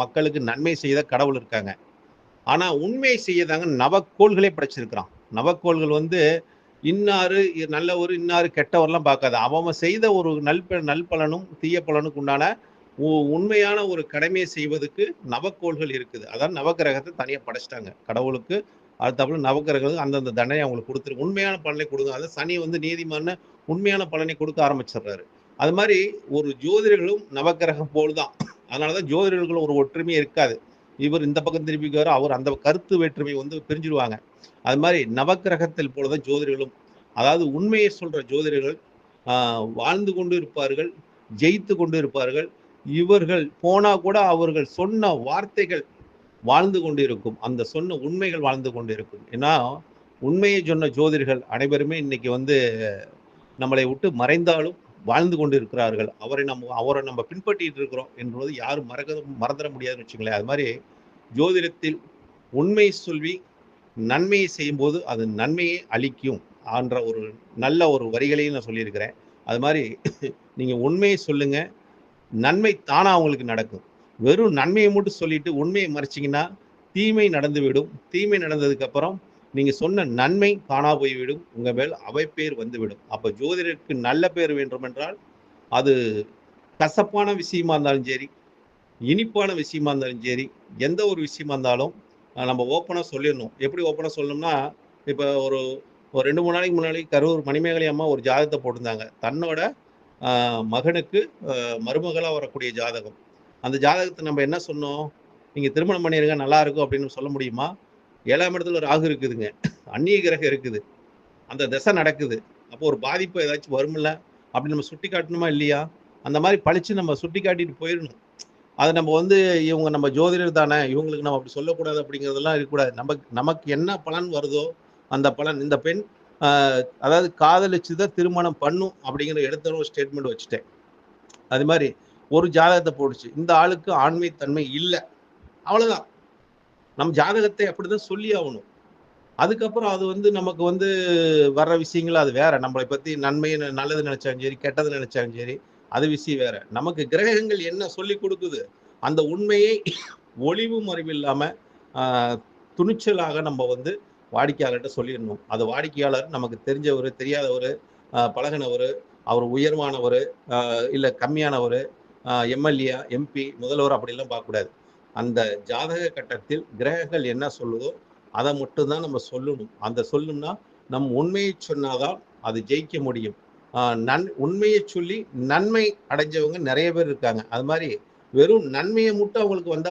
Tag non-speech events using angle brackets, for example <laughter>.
மக்களுக்கு நன்மை செய்த கடவுள் இருக்காங்க. ஆனால் உண்மை செய்யதாங்க நவக்கோள்களே படைச்சிருக்கிறான். நவக்கோள்கள் வந்து இன்னாரு நல்லவர் இன்னாரு கெட்டவர்லாம் பார்க்காது. அவன் செய்த ஒரு நல் நல்பலனும் தீய பலனுக்கு உண்டான உ- உண்மையான ஒரு கடமையை செய்வதற்கு நவக்கோள்கள் இருக்குது. அதான் நவக்கிரகத்தை தனியாக படைச்சிட்டாங்க. கடவுளுக்கு அடுத்தாப்புல நவக்கிரகங்களுக்கு அந்தந்த தண்டனை அவங்களுக்கு கொடுத்துரு உண்மையான பலனை கொடுங்க. அதாவது சனி வந்து நீதிமான உண்மையான பலனை கொடுக்க ஆரம்பிச்சிடுறாரு. அது மாதிரி ஒரு ஜோதிடர்களும் நவக்கிரகம் போல் தான். அதனாலதான் ஜோதிடர்களும் ஒரு ஒற்றுமையே இருக்காது. இவர் இந்த பக்கம் திரும்பிக்குவார் அவர் அந்த கருத்து வேற்றுமை வந்து பிரிஞ்சிடுவாங்க. அது மாதிரி நவக்கிரகத்தில் போலதான் ஜோதிடர்களும் அதாவது உண்மையை சொல்ற ஜோதிடர்கள் வாழ்ந்து கொண்டு இருப்பார்கள் ஜெயித்து கொண்டு இருப்பார்கள். இவர்கள் போனா கூட அவர்கள் சொன்ன வார்த்தைகள் வாழ்ந்து கொண்டு இருக்கும். அந்த சொன்ன உண்மைகள் வாழ்ந்து கொண்டு இருக்கும். ஏன்னா உண்மையை சொன்ன ஜோதிடர்கள் அனைவருமே இன்னைக்கு வந்து நம்மளை விட்டு மறைந்தாலும் வாழ்ந்து கொண்டு இருக்கிறார்கள் அவரை நம்ம அவரை நம்ம பின்பற்றிட்டு இருக்கிறோம் என்பது யாரும் மறக்க மறந்துட முடியாதுன்னு வச்சுங்களேன் அது மாதிரி ஜோதிடத்தில் உண்மை சொல்லி நன்மையை செய்யும்போது அது நன்மையை அளிக்கும் என்ற ஒரு நல்ல ஒரு வரிகளையும் நான் சொல்லியிருக்கிறேன். அது மாதிரி நீங்கள் உண்மையை சொல்லுங்கள் நன்மை தானாக அவங்களுக்கு நடக்கும். வெறும் நன்மையை மட்டும் சொல்லிட்டு உண்மையை மறைச்சிங்கன்னா தீமை நடந்து விடும் தீமை நடந்ததுக்கப்புறம் நீங்கள் நீங்க சொன்ன நன்மை காணா போய்விடும். உங்க மேல் அவை பேர் வந்துவிடும். அப்ப ஜோதிடருக்கு நல்ல பேர் வேண்டும் என்றால் அது கசப்பான விஷயமா இருந்தாலும் சரி இனிப்பான விஷயமா இருந்தாலும் சரி எந்த ஒரு விஷயமா இருந்தாலும் நம்ம ஓப்பனாக சொல்லிடணும். எப்படி ஓப்பனாக சொல்லணும்னா இப்போ ஒரு ஒரு ரெண்டு மூணு நாளைக்கு முன்னாடி கரூர் மணிமேகலை அம்மா ஒரு ஜாதகத்தை போட்டிருந்தாங்க. தன்னோட மகனுக்கு மருமகளாக வரக்கூடிய ஜாதகம். அந்த ஜாதகத்தை நம்ம என்ன சொன்னோம்? நீங்கள் திருமணம் பண்ணிடுங்க நல்லா இருக்கும் அப்படின்னு சொல்ல முடியுமா? ஏழாம் இடத்துல ராகு இருக்குதுங்க. அந்நிய கிரகம் இருக்குது. அந்த திசை நடக்குது. அப்போ ஒரு பாதிப்பு ஏதாச்சும் வரும்ல? அப்படி நம்ம சுட்டி காட்டணுமா இல்லையா? அந்த மாதிரி பழிச்சு நம்ம சுட்டி காட்டிட்டு போயிடணும். அதை நம்ம வந்து இவங்க நம்ம ஜோதிடர் தானே இவங்களுக்கு நம்ம அப்படி சொல்லக்கூடாது அப்படிங்கிறதெல்லாம் இருக்கக்கூடாது. நமக்கு நமக்கு என்ன பலன் வருதோ அந்த பலன் இந்த பெண் அதாவது காதலிச்சு தான் திருமணம் பண்ணும் அப்படிங்கிற எடுத்த ஒரு ஸ்டேட்மெண்ட் வச்சுட்டேன். அது மாதிரி ஒரு ஜாதகத்தை போடுச்சு இந்த ஆளுக்கு ஆண்மைத்தன்மை இல்லை. அவ்வளோதான் நம்ம ஜாதகத்தை அப்படிதான் சொல்லி ஆகணும். அதுக்கப்புறம் அது வந்து நமக்கு வந்து வர்ற விஷயங்கள் அது வேற. நம்மளை பத்தி நன்மை நல்லது நினைச்சாலும் சரி கெட்டது நினைச்சாலும் சரி அது விஷயம் வேற. நமக்கு கிரகங்கள் என்ன சொல்லி கொடுக்குது? அந்த உண்மையை <coughs> ஒளிவு மறைவு இல்லாம துணிச்சலாக நம்ம வந்து வாடிக்கையாளர்கிட்ட சொல்லிடணும். அது வாடிக்கையாளர் நமக்கு தெரிஞ்சவர் தெரியாதவர் பழகினவர் அவர் உயர்வானவர் இல்லை கம்மியானவர் எம்எல்ஏ எம்பி முதல்வர் அப்படிலாம் பார்க்கக்கூடாது அந்த ஜாதக கட்டத்தில் கிரகங்கள் என்ன சொல்லுதோ அதை மட்டும்தான் நம்ம சொல்லணும். அந்த சொல்லணும்னா நம் உண்மையை சொன்னாதான் அது ஜெயிக்க முடியும். ஆஹ் நன் உண்மையை சொல்லி நன்மை அடைஞ்சவங்க நிறைய பேர் இருக்காங்க. அது மாதிரி வெறும் நன்மையை மட்டும் அவங்களுக்கு வந்தால்